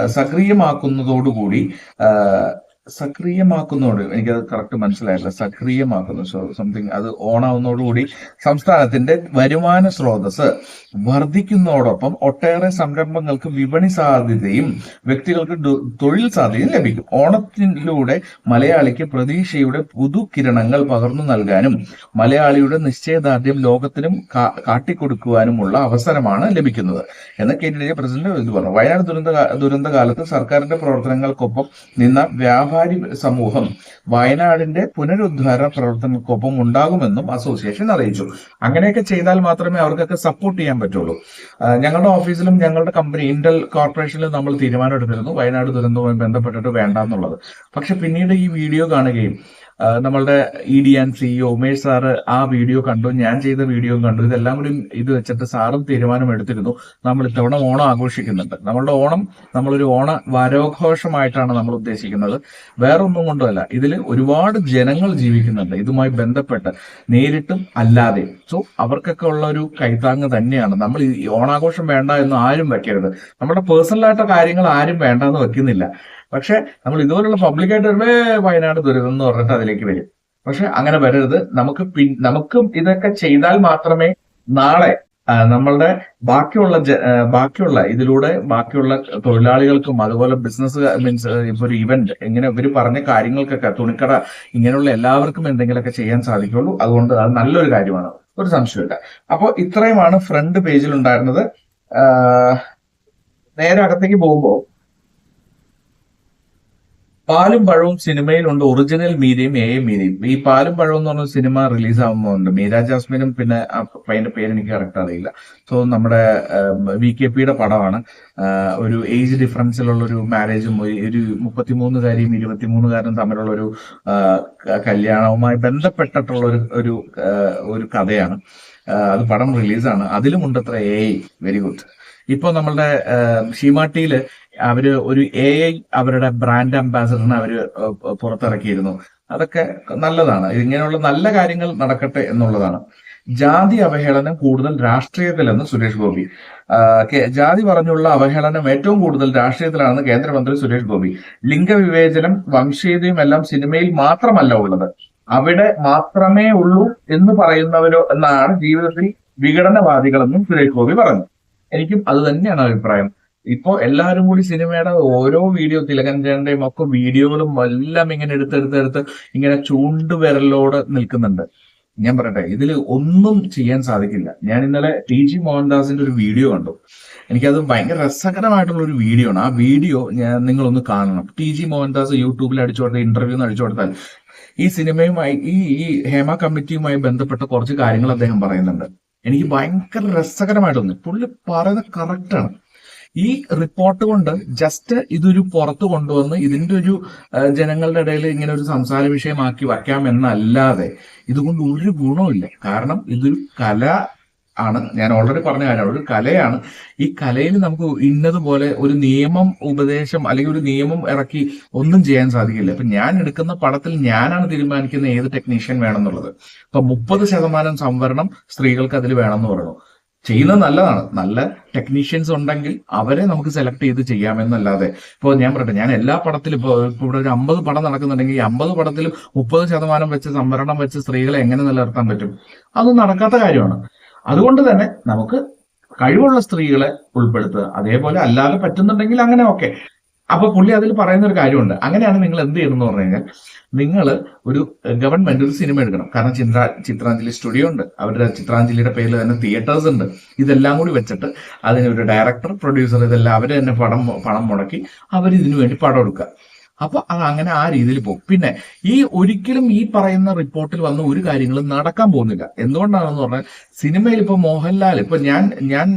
സക്രിയമാക്കുന്നതോടുകൂടി സക്രിയമാക്കുന്നതോട് എനിക്കത് കറക്റ്റ് മനസ്സിലായില്ല സക്രിയമാക്കുന്നു. സോ സംതിങ് അത് ഓണാവുന്നതോടുകൂടി സംസ്ഥാനത്തിന്റെ വരുമാന സ്രോതസ് വർദ്ധിക്കുന്നതോടൊപ്പം ഒട്ടേറെ സംരംഭങ്ങൾക്ക് വിപണി സാധ്യതയും വ്യക്തികൾക്ക് തൊഴിൽ സാധ്യതയും ലഭിക്കും. ഓണത്തിലൂടെ മലയാളിക്ക് പ്രതീക്ഷയുടെ പുതുകിരണങ്ങൾ പകർന്നു നൽകാനും മലയാളിയുടെ നിശ്ചയദാർഢ്യം ലോകത്തിനും കാട്ടിക്കൊടുക്കുവാനുമുള്ള അവസരമാണ് ലഭിക്കുന്നത്. എന്ന് കെ ടി ഡി പ്രസിഡന്റ് ഇത് പറഞ്ഞു. വയനാട് ദുരന്ത ദുരന്തകാലത്ത് ദുരന്ത കാലത്ത് സർക്കാരിന്റെ പ്രവർത്തനങ്ങൾക്കൊപ്പം നിന്ന വ്യാപാരി സമൂഹം വയനാടിന്റെ പുനരുദ്ധാര പ്രവർത്തനങ്ങൾക്കൊപ്പം ഉണ്ടാകുമെന്നും അസോസിയേഷൻ അറിയിച്ചു. അങ്ങനെയൊക്കെ ചെയ്താൽ മാത്രമേ അവർക്കൊക്കെ സപ്പോർട്ട് ചെയ്യാൻ പറ്റുള്ളൂ. ഞങ്ങളുടെ ഓഫീസിലും ഞങ്ങളുടെ കമ്പനി ഇന്റൽ കോർപ്പറേഷനിലും നമ്മൾ തീരുമാനം എടുത്തിരുന്നു വയനാട് ദുരന്തവുമായി ബന്ധപ്പെട്ടിട്ട് വേണ്ട എന്നുള്ളത് പക്ഷെ പിന്നീട് ഈ വീഡിയോ കാണുകയും നമ്മളുടെ E D and CEO Umesh sir ആ വീഡിയോ കണ്ടു ഞാൻ ചെയ്ത വീഡിയോ കണ്ടു. ഇതെല്ലാം കൂടി ഇത് വെച്ചിട്ട് സാറും തീരുമാനം എടുത്തിരുന്നു. നമ്മൾ ഇത്തവണ ഓണം ആഘോഷിക്കുന്നുണ്ട്. നമ്മളുടെ ഓണം നമ്മളൊരു ഓണ വാരോഘോഷമായിട്ടാണ് നമ്മൾ ഉദ്ദേശിക്കുന്നത്. വേറൊന്നും കൊണ്ടുമല്ല ഇതിൽ ഒരുപാട് ജനങ്ങൾ ജീവിക്കുന്നുണ്ട്. ഇതുമായി ബന്ധപ്പെട്ട് നേരിട്ടും അല്ലാതെയും സോ അവർക്കൊക്കെ ഉള്ള ഒരു കൈത്താങ്ങ് തന്നെയാണ്. നമ്മൾ ഈ ഓണാഘോഷം വേണ്ട എന്ന് ആരും വെക്കരുത്. നമ്മുടെ പേഴ്സണലായിട്ട് കാര്യങ്ങൾ ആരും വേണ്ടെന്ന് വെക്കുന്നില്ല. പക്ഷെ നമ്മൾ ഇതുപോലുള്ള പബ്ലിക്കായിട്ട് വരുമ്പോ വയനാട് ദുരിതം എന്ന് പറഞ്ഞിട്ട് അതിലേക്ക് വരും. പക്ഷെ അങ്ങനെ വരരുത്. നമുക്ക് പിൻ നമുക്കും ഇതൊക്കെ ചെയ്താൽ മാത്രമേ നാളെ നമ്മളുടെ ബാക്കിയുള്ള ബാക്കിയുള്ള ഇതിലൂടെ ബാക്കിയുള്ള തൊഴിലാളികൾക്കും അതുപോലെ ബിസിനസ് മീൻസ് ഇപ്പൊ ഒരു ഇവന്റ് ഇങ്ങനെ ഇവർ പറഞ്ഞ കാര്യങ്ങൾക്കൊക്കെ തുണിക്കട ഇങ്ങനെയുള്ള എല്ലാവർക്കും എന്തെങ്കിലുമൊക്കെ ചെയ്യാൻ സാധിക്കുള്ളൂ. അതുകൊണ്ട് അത് നല്ലൊരു കാര്യമാണ്. ഒരു സംശയമില്ല അപ്പോൾ ഇത്രയുമാണ് ഫ്രണ്ട് പേജിൽ ഉണ്ടായിരുന്നത്. നേരെ അകത്തേക്ക് പോകുമ്പോൾ പാലും പഴവും സിനിമയിലുണ്ട് ഒറിജിനൽ മീരയും എ മീരയും ഈ പാലും പഴവും എന്ന് പറഞ്ഞ സിനിമ റിലീസ് ആവുന്നുണ്ട് മീര ജാസ്മിനും പിന്നെ അതിന്റെ പേര് എനിക്ക് കറക്റ്റ് അറിയില്ല. സോ നമ്മുടെ വി കെ പിയുടെ പടമാണ്. ഒരു ഏജ് ഡിഫറൻസിലുള്ള ഒരു മാരേജും ഒരു മുപ്പത്തിമൂന്നുകാരിയും ഇരുപത്തിമൂന്നുകാരനും തമ്മിലുള്ള ഒരു കല്യാണവുമായി ബന്ധപ്പെട്ടിട്ടുള്ള ഒരു ഒരു ഒരു കഥയാണ്. അത് പടം റിലീസാണ് അതിലുമുണ്ട് അത്ര എ വെരി ഗുഡ് ഇപ്പൊ നമ്മളുടെ ഷീമാട്ടിയിൽ അവർ ഒരു എ ഐ അവരുടെ ബ്രാൻഡ് അംബാസഡറിനെ അവർ പുറത്തിറക്കിയിരുന്നു. അതൊക്കെ നല്ലതാണ്. ഇങ്ങനെയുള്ള നല്ല കാര്യങ്ങൾ നടക്കട്ടെ എന്നുള്ളതാണ്. ജാതി അവഹേളനം കൂടുതൽ രാഷ്ട്രീയത്തിലെന്ന് സുരേഷ് ഗോപി. ജാതി പറഞ്ഞുള്ള അവഹേളനം ഏറ്റവും കൂടുതൽ രാഷ്ട്രീയത്തിലാണെന്ന് കേന്ദ്രമന്ത്രി സുരേഷ് ഗോപി. ലിംഗവിവേചനം വംശീയതയും എല്ലാം സിനിമയിൽ മാത്രമല്ല ഉള്ളത്. അവിടെ മാത്രമേ ഉള്ളൂ എന്ന് പറയുന്നവരോ എന്നാണ് ജീവിതത്തിൽ വിഘടനവാദികളെന്നും സുരേഷ് ഗോപി പറഞ്ഞു. എനിക്കും അത് തന്നെയാണ് അഭിപ്രായം. ഇപ്പോ എല്ലാവരും കൂടി സിനിമയുടെ ഓരോ വീഡിയോ തിലകഞ്ചേന്റെയും ഒക്കെ വീഡിയോകളും എല്ലാം ഇങ്ങനെ എടുത്തെടുത്തെടുത്ത് ഇങ്ങനെ ചൂണ്ടുവിരലോട് നിൽക്കുന്നുണ്ട്. ഞാൻ പറയട്ടെ ഇതിൽ ഒന്നും ചെയ്യാൻ സാധിക്കില്ല. ഞാൻ ഇന്നലെ ടി ജി മോഹൻദാസിന്റെ ഒരു വീഡിയോ കണ്ടു. എനിക്കത് ഭയങ്കര രസകരമായിട്ടുള്ള ഒരു വീഡിയോ ആണ് ആ വീഡിയോ ഞാൻ നിങ്ങളൊന്ന് കാണണം. ടി ജി മോഹൻദാസ് യൂട്യൂബിൽ അടിച്ചു കൊടുത്ത ഇന്റർവ്യൂ അടിച്ചു കൊടുത്താൽ ഈ സിനിമയുമായി ഈ ഈ ഹേമ കമ്മിറ്റിയുമായി ബന്ധപ്പെട്ട കുറച്ച് കാര്യങ്ങൾ അദ്ദേഹം പറയുന്നുണ്ട്. എനിക്ക് ഭയങ്കര രസകരമായിട്ട് തോന്നി. പുള്ളി പറയുന്നത് കറക്റ്റാണ് ഈ റിപ്പോർട്ട് കൊണ്ട് ജസ്റ്റ് ഇതൊരു പുറത്ത് കൊണ്ടുവന്ന് ഇതിന്റെ ഒരു ജനങ്ങളുടെ ഇടയിൽ ഇങ്ങനെ ഒരു സംസാര വിഷയമാക്കി വയ്ക്കാം എന്നല്ലാതെ ഇതുകൊണ്ട് ഒരു ഗുണമില്ല കാരണം ഇതൊരു കല ആണ്. ഞാൻ ഓൾറെഡി പറഞ്ഞ കാര്യമാണ് ഒരു കലയാണ്. ഈ കലയിൽ നമുക്ക് ഇന്നതുപോലെ ഒരു നിയമം ഉപദേശം അല്ലെങ്കിൽ ഒരു നിയമം ഇറക്കി ഒന്നും ചെയ്യാൻ സാധിക്കില്ല. ഇപ്പൊ ഞാൻ എടുക്കുന്ന പടത്തിൽ ഞാനാണ് തീരുമാനിക്കുന്ന ഏത് ടെക്നീഷ്യൻ വേണമെന്നുള്ളത്. ഇപ്പൊ മുപ്പത് ശതമാനം സംവരണം സ്ത്രീകൾക്ക് അതിൽ വേണമെന്ന് പറഞ്ഞു ചെയ്യുന്നത് നല്ലതാണ്. നല്ല ടെക്നീഷ്യൻസ് ഉണ്ടെങ്കിൽ അവരെ നമുക്ക് സെലക്ട് ചെയ്ത് ചെയ്യാമെന്നല്ലാതെ. ഇപ്പോൾ ഞാൻ പറയട്ടെ ഞാൻ എല്ലാ പടത്തിലും ഇപ്പോൾ ഇവിടെ ഒരു അമ്പത് പടം നടക്കുന്നുണ്ടെങ്കിൽ ഈ അമ്പത് പടത്തിലും മുപ്പത് ശതമാനം വെച്ച് സംവരണം വെച്ച് സ്ത്രീകളെ എങ്ങനെ നിലനിർത്താൻ പറ്റും? അതൊന്നും നടക്കാത്ത കാര്യമാണ്. അതുകൊണ്ട് തന്നെ നമുക്ക് കഴിവുള്ള സ്ത്രീകളെ ഉൾപ്പെടുത്തുക. അതേപോലെ അല്ലാതെ പറ്റുന്നുണ്ടെങ്കിൽ അങ്ങനെ ഓക്കെ. അപ്പൊ പുള്ളി അതിൽ പറയുന്ന ഒരു കാര്യമുണ്ട്. അങ്ങനെയാണ് നിങ്ങൾ എന്ത് ചെയ്യണം എന്ന് പറഞ്ഞു കഴിഞ്ഞാൽ നിങ്ങൾ ഒരു ഗവൺമെന്റ് ഒരു സിനിമ എടുക്കണം. കാരണം ചിത്ര ചിത്രാഞ്ജലി സ്റ്റുഡിയോ ഉണ്ട്. അവരുടെ ചിത്രാഞ്ജലിയുടെ പേരിൽ തന്നെ തിയേറ്റേഴ്സ് ഉണ്ട്. ഇതെല്ലാം കൂടി വെച്ചിട്ട് അതിന് ഒരു ഡയറക്ടർ പ്രൊഡ്യൂസർ ഇതെല്ലാം അവർ തന്നെ പടം പണം മുടക്കി അവർ ഇതിനു വേണ്ടി പടം എടുക്കുക. അപ്പൊ അത് അങ്ങനെ ആ രീതിയിൽ പോകും. പിന്നെ ഈ ഒരിക്കലും ഈ പറയുന്ന റിപ്പോർട്ടിൽ വന്ന ഒരു കാര്യങ്ങളും നടക്കാൻ പോകുന്നില്ല. എന്തുകൊണ്ടാണെന്ന് പറഞ്ഞാൽ സിനിമയിൽ ഇപ്പൊ മോഹൻലാൽ ഇപ്പൊ ഞാൻ ഞാൻ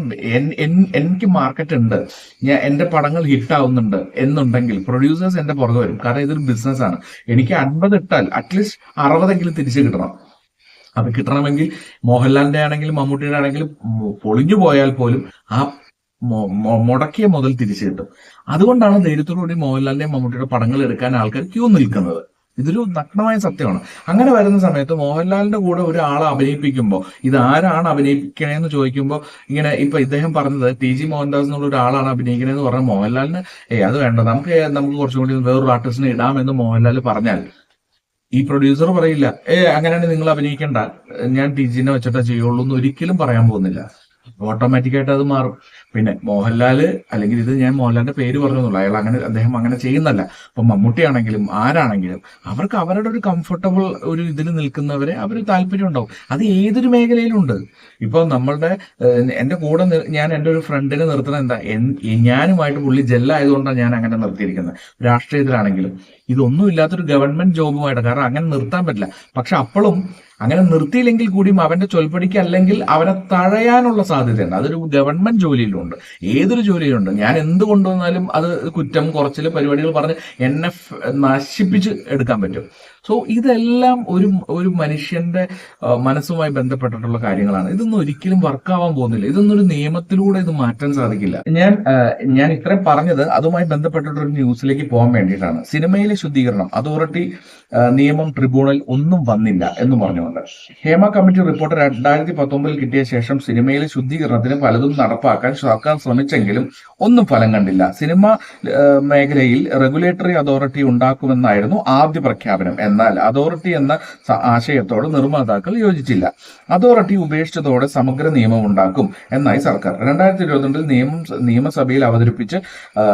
എനിക്ക് മാർക്കറ്റ് ഉണ്ട്. ഞാൻ എന്റെ പടങ്ങൾ ഹിറ്റ് ആവുന്നുണ്ട് എന്നുണ്ടെങ്കിൽ പ്രൊഡ്യൂസേഴ്സ് എന്റെ പുറകെ വരും. കാരണം ഇതൊരു ബിസിനസ്സാണ് എനിക്ക് അൻപത് ഇട്ടാൽ അറ്റ്ലീസ്റ്റ് അറുപതെങ്കിലും തിരിച്ചു കിട്ടണം. അത് കിട്ടണമെങ്കിൽ മോഹൻലാലിന്റെ ആണെങ്കിലും മമ്മൂട്ടിയുടെ ആണെങ്കിലും പൊളിഞ്ഞു പോയാൽ പോലും ആ മുടക്കിയ മുതൽ തിരിച്ചു കിട്ടും. അതുകൊണ്ടാണ് ധൈര്യത്തോടുകൂടി മോഹൻലാലിന്റെ മമ്മൂട്ടിയുടെ പടങ്ങൾ എടുക്കാൻ ആൾക്കാർ ക്യൂ നിൽക്കുന്നത്. ഇതൊരു നഗ്നമായ സത്യമാണ്. അങ്ങനെ വരുന്ന സമയത്ത് മോഹൻലാലിന്റെ കൂടെ ഒരാളെ അഭിനയിപ്പിക്കുമ്പോൾ ഇത് ആരാണ് അഭിനയിക്കണേന്ന് ചോദിക്കുമ്പോൾ ഇങ്ങനെ ഇപ്പൊ ഇദ്ദേഹം പറഞ്ഞത് ടി ജി മോഹൻദാസ് എന്നുള്ള ഒരാളാണ് അഭിനയിക്കണേന്ന് പറഞ്ഞ മോഹൻലാലിന് ഏ അത് വേണ്ട. നമുക്ക് നമുക്ക് കുറച്ചും കൂടി വേറൊരു ആർട്ടിസ്റ്റിനെ ഇടാമെന്ന് മോഹൻലാൽ പറഞ്ഞാൽ ഈ പ്രൊഡ്യൂസർ പറയില്ല ഏ അങ്ങനെയാണെങ്കിൽ നിങ്ങൾ അഭിനയിക്കണ്ട. ഞാൻ ടി ജിനെ വെച്ചിട്ടേ ചെയ്യുള്ളൂ എന്ന് ഒരിക്കലും പറയാൻ പോകുന്നില്ല. ഓട്ടോമാറ്റിക്കായിട്ട് അത് മാറും. പിന്നെ മോഹൻലാൽ അല്ലെങ്കിൽ ഇത് ഞാൻ മോഹൻലാലിന്റെ പേര് പറഞ്ഞതുള്ളൂ അയാൾ അങ്ങനെ അദ്ദേഹം അങ്ങനെ ചെയ്യുന്നല്ല അപ്പൊ മമ്മൂട്ടിയാണെങ്കിലും ആരാണെങ്കിലും അവർക്ക് അവരുടെ ഒരു കംഫർട്ടബിൾ ഒരു ഇതിൽ നിൽക്കുന്നവരെ അവർ താല്പര്യം ഉണ്ടാവും. അത് ഏതൊരു മേഖലയിലുണ്ട് ഇപ്പൊ നമ്മളുടെ എന്റെ കൂടെ ഞാൻ എന്റെ ഒരു ഫ്രണ്ടിനെ നിർത്തുന്നത് എന്താ ഞാനുമായിട്ട് പുള്ളി ജെല്ലായതുകൊണ്ടാണ് ഞാൻ അങ്ങനെ നിർത്തിയിരിക്കുന്നത്. രാഷ്ട്രീയത്തിലാണെങ്കിലും ഇതൊന്നും ഇല്ലാത്തൊരു ഗവൺമെന്റ് ജോബുമായിട്ട് കാരണം അങ്ങനെ നിർത്താൻ പറ്റില്ല. പക്ഷെ അപ്പോഴും അങ്ങനെ നിർത്തിയില്ലെങ്കിൽ കൂടിയും അവന്റെ ചൊൽപ്പടിക്ക് അല്ലെങ്കിൽ അവനെ തഴയാനുള്ള സാധ്യതയുണ്ട്. അതൊരു ഗവൺമെന്റ് ജോലിയിലുണ്ട്. ഏതൊരു ജോലിയുണ്ട് ഞാൻ എന്ത് കൊണ്ടുവന്നാലും അത് കുറ്റം കുറച്ചിൽ പരിപാടികൾ പറഞ്ഞ് എന്നെ നശിപ്പിച്ച് എടുക്കാൻ പറ്റും. സോ ഇതെല്ലാം ഒരു ഒരു മനുഷ്യന്റെ മനസ്സുമായി ബന്ധപ്പെട്ടിട്ടുള്ള കാര്യങ്ങളാണ്. ഇതൊന്നും ഒരിക്കലും വർക്കാവാൻ പോകുന്നില്ല. ഇതൊന്നും ഒരു നിയമത്തിലൂടെ ഇത് മാറ്റാൻ സാധിക്കില്ല. ഞാൻ ഞാൻ ഇത്രയും പറഞ്ഞത് അതുമായി ബന്ധപ്പെട്ടിട്ടൊരു ന്യൂസിലേക്ക് പോകാൻ വേണ്ടിയിട്ടാണ്. സിനിമയിലെ ശുദ്ധീകരണം അതോറിറ്റി നിയമം ട്രിബ്യൂണൽ ഒന്നും വന്നില്ല എന്ന് പറഞ്ഞുകൊണ്ട്. ഹേമ കമ്മിറ്റി റിപ്പോർട്ട് രണ്ടായിരത്തി പത്തൊമ്പതിൽ കിട്ടിയ ശേഷം സിനിമയിലെ ശുദ്ധീകരണത്തിന് പലതും നടപ്പാക്കാൻ സർക്കാർ ശ്രമിച്ചെങ്കിലും ഒന്നും ഫലം കണ്ടില്ല. സിനിമ മേഖലയിൽ റെഗുലേറ്ററി അതോറിറ്റി ഉണ്ടാക്കുമെന്നായിരുന്നു ആദ്യ പ്രഖ്യാപനം എന്നാൽ അതോറിറ്റി എന്ന ആശയത്തോട് നിർമ്മാതാക്കൾ യോജിച്ചില്ല. അതോറിറ്റി ഉപേക്ഷിച്ചതോടെ സമഗ്ര നിയമം ഉണ്ടാക്കും എന്നായി സർക്കാർ. രണ്ടായിരത്തി ഇരുപത്തിരണ്ടിൽ നിയമം നിയമസഭയിൽ അവതരിപ്പിച്ച്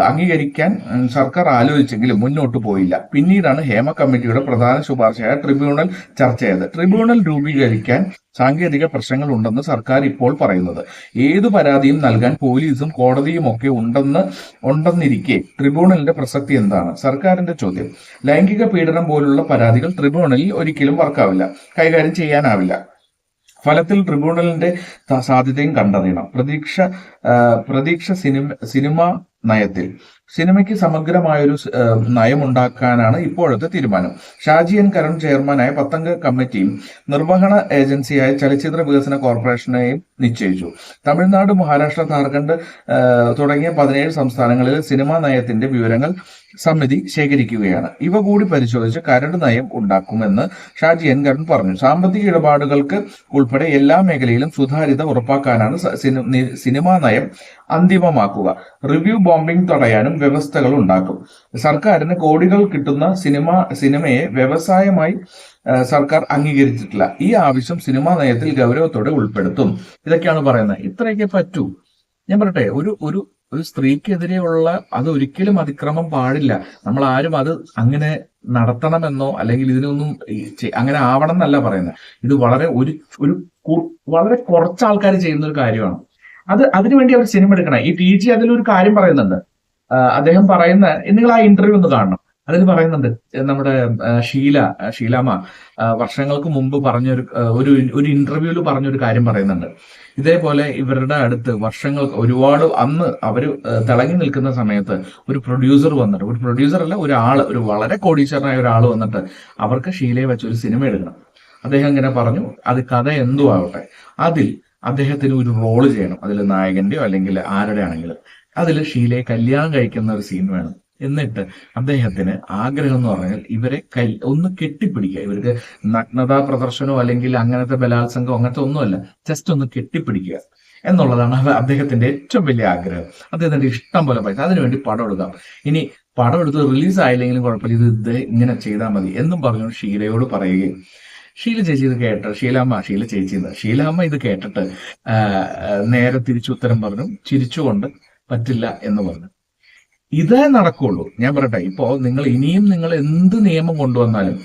അംഗീകരിക്കാൻ സർക്കാർ ആലോചിച്ചെങ്കിലും മുന്നോട്ട് പോയില്ല. പിന്നീടാണ് ഹേമ കമ്മിറ്റിയുടെ പ്രധാന ശുപാർശയായ ട്രിബ്യൂണൽ ചർച്ച ചെയ്തത് ട്രിബ്യൂണൽ രൂപീകരിക്കാൻ സാങ്കേതിക പ്രശ്നങ്ങൾ ഉണ്ടെന്ന് സർക്കാർ ഇപ്പോൾ പറയുന്നത്. ഏതു പരാതിയും നൽകാൻ പോലീസും കോടതിയും ഒക്കെ ഉണ്ടെന്ന് ഉണ്ടെന്നിരിക്കെ ട്രിബ്യൂണലിന്റെ പ്രസക്തി എന്താണ്? സർക്കാരിന്റെ ചോദ്യം. ലൈംഗിക പീഡനം പോലുള്ള പരാതികൾ ട്രിബ്യൂണലിൽ ഒരിക്കലും വർക്കാവില്ല. കൈകാര്യം ചെയ്യാനാവില്ല. ഫലത്തിൽ ട്രിബ്യൂണലിന്റെ സാധ്യതയും കണ്ടറിയണം. പ്രതീക്ഷ പ്രതീക്ഷ സിനിമ സിനിമ നയത്തിൽ. സിനിമയ്ക്ക് സമഗ്രമായൊരു നയമുണ്ടാക്കാനാണ് ഇപ്പോഴത്തെ തീരുമാനം. ഷാജി എൻ കരുൺ ചെയർമാനായ പത്തംഗ കമ്മിറ്റിയും നിർവഹണ ഏജൻസിയായ ചലച്ചിത്ര വികസന കോർപ്പറേഷനെയും നിശ്ചയിച്ചു. തമിഴ്നാട് മഹാരാഷ്ട്ര ഝാർഖണ്ഡ് തുടങ്ങിയ പതിനേഴ് സംസ്ഥാനങ്ങളിൽ സിനിമാ നയത്തിന്റെ വിവരങ്ങൾ സമിതി ശേഖരിക്കുകയാണ്. ഇവ കൂടി പരിശോധിച്ച് കരട് നയം ഉണ്ടാക്കുമെന്ന് ഷാജി എൻ കരുൺ പറഞ്ഞു. സാമ്പത്തിക ഇടപാടുകൾക്ക് ഉൾപ്പെടെ എല്ലാ മേഖലയിലും സുതാര്യത ഉറപ്പാക്കാനാണ് സിനിമാ നയം അന്തിമമാക്കുക. റിവ്യൂ ബോംബിംഗ് തടയാനും വ്യവസ്ഥകൾ ഉണ്ടാക്കും. സർക്കാരിന് കോടികൾ കിട്ടുന്ന സിനിമ സിനിമയെ വ്യവസായമായി സർക്കാർ അംഗീകരിച്ചിട്ടില്ല. ഈ ആവശ്യം സിനിമാ നയത്തിൽ ഗൗരവത്തോടെ ഉൾപ്പെടുത്തും. ഇതൊക്കെയാണ് പറയുന്നത്. ഇത്രയൊക്കെ പറ്റൂ. ഞാൻ പറട്ടെ ഒരു ഒരു ഒരു സ്ത്രീക്കെതിരെയുള്ള അത് ഒരിക്കലും അതിക്രമം പാടില്ല. നമ്മൾ ആരും അത് അങ്ങനെ നടത്തണമെന്നോ അല്ലെങ്കിൽ ഇതിനൊന്നും അങ്ങനെ ആവണം എന്നല്ല പറയുന്നത്. ഇത് വളരെ ഒരു ഒരു വളരെ കുറച്ച് ആൾക്കാർ ചെയ്യുന്ന ഒരു കാര്യമാണ്. അത് അതിനുവേണ്ടി അവർ സിനിമ എടുക്കണം. ഈ ടി ജി അതിലൊരു കാര്യം പറയുന്നുണ്ട്. അദ്ദേഹം പറയുന്ന നിങ്ങൾ ആ ഇന്റർവ്യൂ ഒന്ന് കാണണം. അതിൽ പറയുന്നുണ്ട് നമ്മുടെ ഷീല ഷീലാമ വർഷങ്ങൾക്ക് മുമ്പ് പറഞ്ഞൊരു ഒരു ഒരു ഇന്റർവ്യൂവിൽ പറഞ്ഞൊരു കാര്യം പറയുന്നുണ്ട്. ഇതേപോലെ ഇവരുടെ അടുത്ത് വർഷങ്ങൾ ഒരുപാട് അന്ന് അവർ തിളങ്ങി നിൽക്കുന്ന സമയത്ത് ഒരു പ്രൊഡ്യൂസർ വന്നിട്ട് ഒരു പ്രൊഡ്യൂസർ അല്ല ഒരാൾ ഒരു വളരെ കോടീശ്വരനായ ഒരാൾ വന്നിട്ട് അവർക്ക് ഷീലയെ വെച്ച് ഒരു സിനിമ എടുക്കണം. അദ്ദേഹം ഇങ്ങനെ പറഞ്ഞു അത് കഥ എന്തു ആവട്ടെ അതിൽ അദ്ദേഹത്തിന് ഒരു റോൾ ചെയ്യണം. അതിൽ നായകന്റെയോ അല്ലെങ്കിൽ ആരുടെ ആണെങ്കിലും അതിൽ ഷീലയെ കല്യാണം കഴിക്കുന്ന ഒരു സീൻ വേണം. എന്നിട്ട് അദ്ദേഹത്തിന് ആഗ്രഹം എന്ന് പറഞ്ഞാൽ ഇവരെ ഒന്ന് കെട്ടിപ്പിടിക്കുക. ഇവർക്ക് നഗ്നതാ പ്രദർശനമോ അല്ലെങ്കിൽ അങ്ങനത്തെ ബലാത്സംഗമോ അങ്ങനത്തെ ഒന്നുമല്ല. ജസ്റ്റ് ഒന്ന് കെട്ടിപ്പിടിക്കുക. എന്നുള്ളതാണ് അദ്ദേഹത്തിന്റെ ഏറ്റവും വലിയ ആഗ്രഹം. അദ്ദേഹത്തിന്റെ ഇഷ്ടം പോലെ പൈസ. അതിനുവേണ്ടി പടം എടുക്കാം. ഇനി പടം എടുത്ത് റിലീസ് ആയില്ലെങ്കിലും കുഴപ്പമില്ല. ഇത് ഇങ്ങനെ ചെയ്താൽ മതി എന്നും പറഞ്ഞു ഷീലയോട് പറയുകയും ഷീല ചേച്ചി ഇത് കേട്ട. ഷീലാമ്മ ഷീല ചേച്ചി എന്ന് ഷീലാമ്മ ഇത് കേട്ടിട്ട് നേരെ തിരിച്ചു ഉത്തരം പറഞ്ഞു. ചിരിച്ചുകൊണ്ട് പറ്റില്ല എന്ന് പറഞ്ഞു. ഇതേ നടക്കുള്ളൂ. ഞാൻ പറയട്ടെ ഇപ്പോ നിങ്ങൾ ഇനിയും നിങ്ങൾ എന്ത് നിയമം കൊണ്ടുവന്നാലും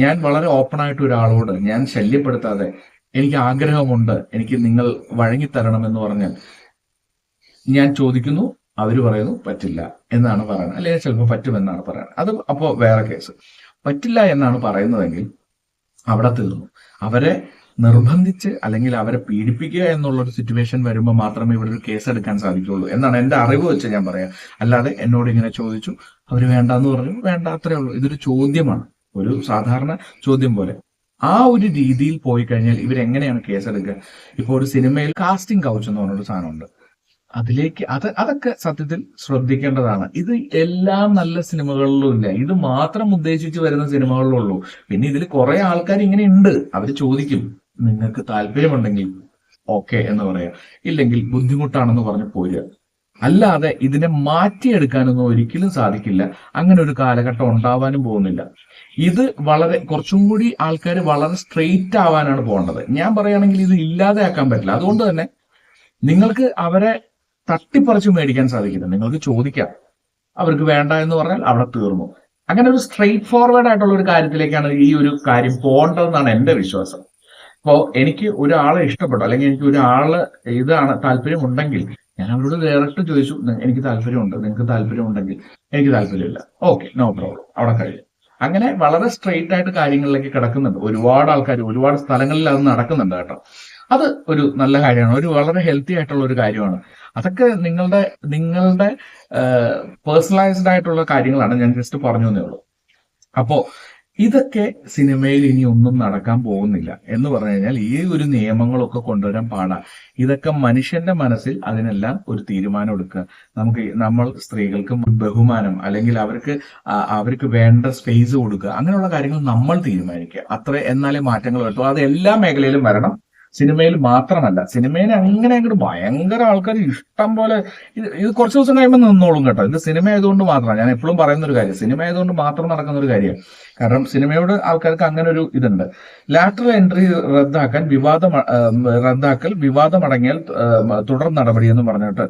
ഞാൻ വളരെ ഓപ്പൺ ആയിട്ട് ഒരാളോട് ഞാൻ ശല്യപ്പെടുത്താതെ എനിക്ക് ആഗ്രഹമുണ്ട് എനിക്ക് നിങ്ങൾ വഴങ്ങിത്തരണം എന്ന് പറഞ്ഞാൽ ഞാൻ ചോദിക്കുന്നു അവർ പറയുന്നു പറ്റില്ല എന്നാണ് പറയുന്നത്. അല്ലെങ്കിൽ ചിലപ്പോൾ പറ്റുമെന്നാണ് പറയുന്നത്. അത് അപ്പോൾ വേറെ കേസ് പറ്റില്ല എന്നാണ് പറയുന്നതെങ്കിൽ അവിടെ തീർന്നു. അവരെ നിർബന്ധിച്ച് അല്ലെങ്കിൽ അവരെ പീഡിപ്പിക്കുക എന്നുള്ള ഒരു സിറ്റുവേഷൻ വരുമ്പോൾ മാത്രമേ ഇവിടെ ഒരു കേസ് എടുക്കാൻ സാധിക്കുള്ളൂ എന്നാണ് എന്റെ അറിവ് വെച്ച് ഞാൻ പറയാ. അല്ലാതെ എന്നോട് ഇങ്ങനെ ചോദിച്ചു അവർ വേണ്ടെന്ന് പറഞ്ഞു. വേണ്ട അത്രേ ഉള്ളൂ. ഇതൊരു ചോദ്യമാണ്. ഒരു സാധാരണ ചോദ്യം പോലെ. ആ ഒരു രീതിയിൽ പോയി കഴിഞ്ഞാൽ ഇവരെങ്ങനെയാണ് കേസെടുക്കുക ഇപ്പോൾ ഒരു സിനിമയിൽ കാസ്റ്റിംഗ് കൗച്ച് എന്ന് പറഞ്ഞൊരു സാധനമുണ്ട്. അതിലേക്ക് അത് അതൊക്കെ സത്യത്തിൽ ശ്രദ്ധിക്കേണ്ടതാണ്. ഇത് എല്ലാ നല്ല സിനിമകളിലും ഇല്ല ഇത് മാത്രം ഉദ്ദേശിച്ച് വരുന്ന സിനിമകളിലുള്ളൂ. പിന്നെ ഇതിൽ കുറെ ആൾക്കാർ ഇങ്ങനെ ഉണ്ട്. അവർ ചോദിക്കും നിങ്ങൾക്ക് താല്പര്യമുണ്ടെങ്കിൽ ഓക്കെ എന്ന് പറയാം. ഇല്ലെങ്കിൽ ബുദ്ധിമുട്ടാണെന്ന് പറഞ്ഞ് പോരുക. അല്ലാതെ ഇതിനെ മാറ്റിയെടുക്കാനൊന്നും ഒരിക്കലും സാധിക്കില്ല. അങ്ങനെ ഒരു കാലഘട്ടം ഉണ്ടാവാനും പോകുന്നില്ല. ഇത് വളരെ കുറച്ചും കൂടി ആൾക്കാർ വളരെ സ്ട്രെയിറ്റ് ആവാനാണ് പോകേണ്ടത്. ഞാൻ പറയുകയാണെങ്കിൽ ഇത് ഇല്ലാതെ ആക്കാൻ പറ്റില്ല. അതുകൊണ്ട് തന്നെ നിങ്ങൾക്ക് അവരെ തട്ടിപ്പറിച്ച് മേടിക്കാൻ സാധിക്കില്ല. നിങ്ങൾക്ക് ചോദിക്കാം. അവർക്ക് വേണ്ട എന്ന് പറഞ്ഞാൽ അവിടെ തീർന്നു. അങ്ങനെ ഒരു സ്ട്രെയിറ്റ് ഫോർവേഡ് ആയിട്ടുള്ള ഒരു കാര്യത്തിലേക്കാണ് ഈ ഒരു കാര്യം പോകേണ്ടതെന്നാണ് എന്റെ വിശ്വാസം. അപ്പോൾ എനിക്ക് ഒരാളെ ഇഷ്ടപ്പെട്ടു. അല്ലെങ്കിൽ എനിക്ക് ഒരാൾ ഇതാണ് താല്പര്യമുണ്ടെങ്കിൽ ഞാൻ അവരോട് ഡയറക്റ്റ് ചോദിച്ചു എനിക്ക് താല്പര്യമുണ്ട്. നിങ്ങൾക്ക് താല്പര്യമുണ്ടെങ്കിൽ എനിക്ക് താല്പര്യമില്ല. Okay no problem. അവിടെ കഴിയും അങ്ങനെ വളരെ സ്ട്രെയിറ്റ് ആയിട്ട് കാര്യങ്ങളിലേക്ക് കിടക്കുന്നുണ്ട്. ഒരുപാട് ആൾക്കാർ ഒരുപാട് സ്ഥലങ്ങളിൽ അത് നടക്കുന്നുണ്ട് കേട്ടോ. അത് ഒരു നല്ല കാര്യമാണ്. ഒരു വളരെ ഹെൽത്തി ആയിട്ടുള്ള ഒരു കാര്യമാണ്. അതൊക്കെ നിങ്ങളുടെ നിങ്ങളുടെ പേഴ്സണലൈസ്ഡ് ആയിട്ടുള്ള കാര്യങ്ങളാണ് ഞാൻ ജസ്റ്റ് പറഞ്ഞു തന്നേ ഉള്ളൂ. അപ്പോ ഇതൊക്കെ സിനിമയിൽ ഇനി ഒന്നും നടക്കാൻ പോകുന്നില്ല എന്ന് പറഞ്ഞു കഴിഞ്ഞാൽ ഈ ഒരു നിയമങ്ങളൊക്കെ കൊണ്ടുവരാൻ പാടാ. ഇതൊക്കെ മനുഷ്യന്റെ മനസ്സിൽ അതിനെല്ലാം ഒരു തീരുമാനം എടുക്കുക. നമുക്ക് നമ്മൾ സ്ത്രീകൾക്ക് ബഹുമാനം അല്ലെങ്കിൽ അവർക്ക് അവർക്ക് വേണ്ട സ്പേസ് കൊടുക്കുക. അങ്ങനെയുള്ള കാര്യങ്ങൾ നമ്മൾ തീരുമാനിക്കുക. അത്ര എന്നാലേ മാറ്റങ്ങൾ വരുത്തുള്ളൂ. അത് എല്ലാ മേഖലയിലും വരണം. സിനിമയിൽ മാത്രമല്ല സിനിമയിൽ അങ്ങനെ അങ്ങോട്ട് ഭയങ്കര ആൾക്കാർ ഇഷ്ടം പോലെ ഇത് കുറച്ച് ദിവസം കഴിയുമ്പോൾ നിന്നോളും കേട്ടോ. ഇത് സിനിമ ആയതുകൊണ്ട് മാത്രമാണ്. ഞാൻ എപ്പോഴും പറയുന്ന ഒരു കാര്യം സിനിമ ആയതുകൊണ്ട് മാത്രം നടക്കുന്ന ഒരു കാര്യം. കാരണം സിനിമയോട് ആൾക്കാർക്ക് അങ്ങനെ ഒരു ഇതുണ്ട്. ലാറ്ററൽ എൻട്രി റദ്ദാക്കാൻ വിവാദം റദ്ദാക്കൽ വിവാദമടങ്ങിയാൽ തുടർ നടപടി എന്ന് പറഞ്ഞിട്ട്